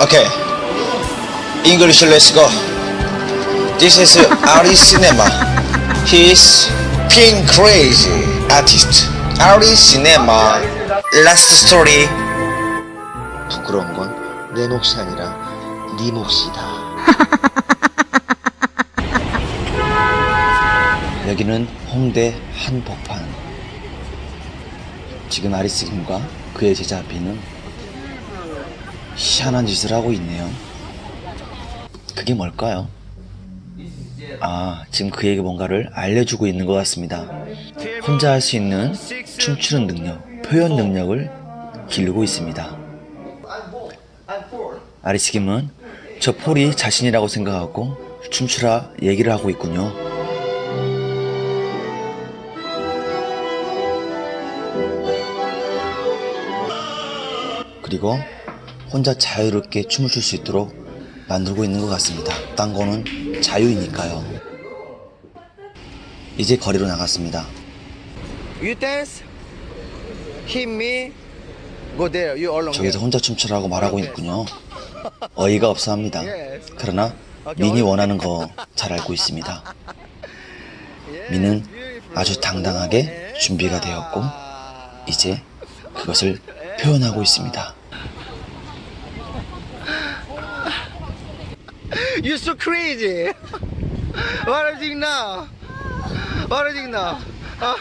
Okay. English, let's go. This is Ari Cinema. He's pink crazy artist. Ari Cinema. Last story. 부끄러운 건 내 몫이 아니라 네 몫이다. 여기는 홍대 한복판. 지금 아리스 김과 그의 제자 비는 희한한 짓을 하고 있네요. 그게 뭘까요? 아, 지금 그에게 뭔가를 알려주고 있는 것 같습니다. 혼자 할 수 있는 춤추는 능력, 표현 능력을 기르고 있습니다. 아리스 김은 저 폴이 자신이라고 생각하고 춤추라 얘기를 하고 있군요. 그리고 혼자 자유롭게 춤을 출 수 있도록 만들고 있는 것 같습니다. 딴 거는 자유이니까요. 이제 거리로 나갔습니다. You dance, hit me, go there. You alone. 저기서 혼자 춤추라고 말하고 있군요. 어이가 없어 합니다. 그러나 민이 원하는 거 잘 알고 있습니다. 민은 아주 당당하게 준비가 되었고 이제 그것을 표현하고 있습니다. You're so crazy. what are you doing now? What are you doing now? Uh,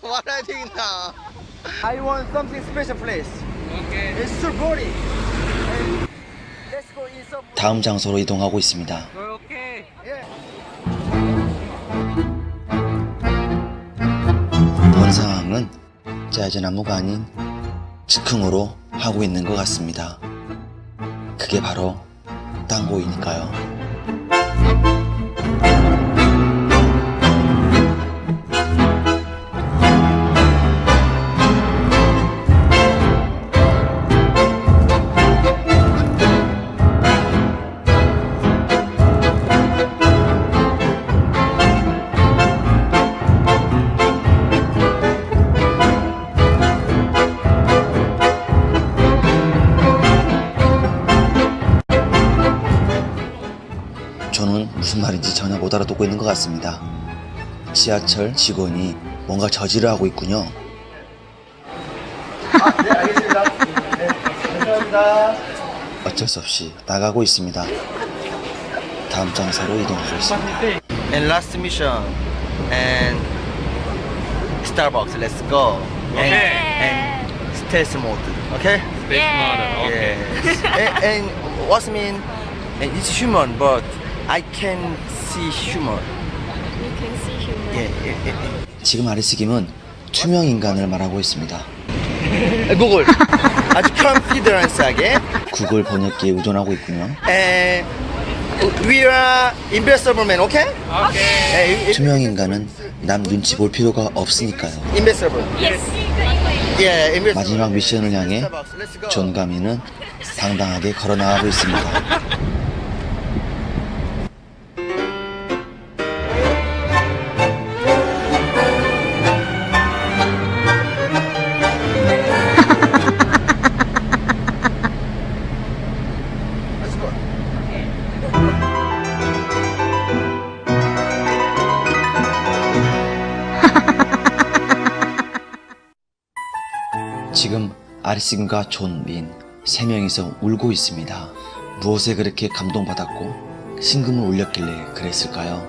what are you doing now? I want something special place. Okay. It's so boring. Let's go in some. 다음 장소로 이동하고 있습니다. Okay. Yeah. 본 상황은 짜증나무가 아닌 즉흥으로 하고 있는 것 같습니다. 그게 바로 땅고이니까요. 무슨 말인지 전혀 못 알아듣고 있는 것 같습니다. 지하철 직원이 뭔가 저지를 하고 있군요. 네, 알겠습니다. 네, 감사합니다. 어쩔 수 없이 나가고 있습니다. 다음 장소로 이동하고 있습니다. And last mission and Starbucks. Let's go. And, and stealth mode. Okay. Yeah. Yes. and, and what's mean? and It's human, but I can see human. You can see human. 예, 예, 예. 지금 아리스 김은 투명 인간을 말하고 있습니다. 예. 구글. 아주 컨피드런스하게. 구글 번역기에 의존하고 있군요. And we are invisible man, okay? Okay. 투명 인간은 남 눈치 볼 필요가 없으니까요. invisible. Yes. Yeah, invisible. 마지막 미션을 향해. 존 가미는 당당하게 걸어 나가고 있습니다. 지금 아리스 김과 존, 민, 세 명이서 울고 있습니다. 무엇에 그렇게 감동받았고 신금을 울렸길래 그랬을까요?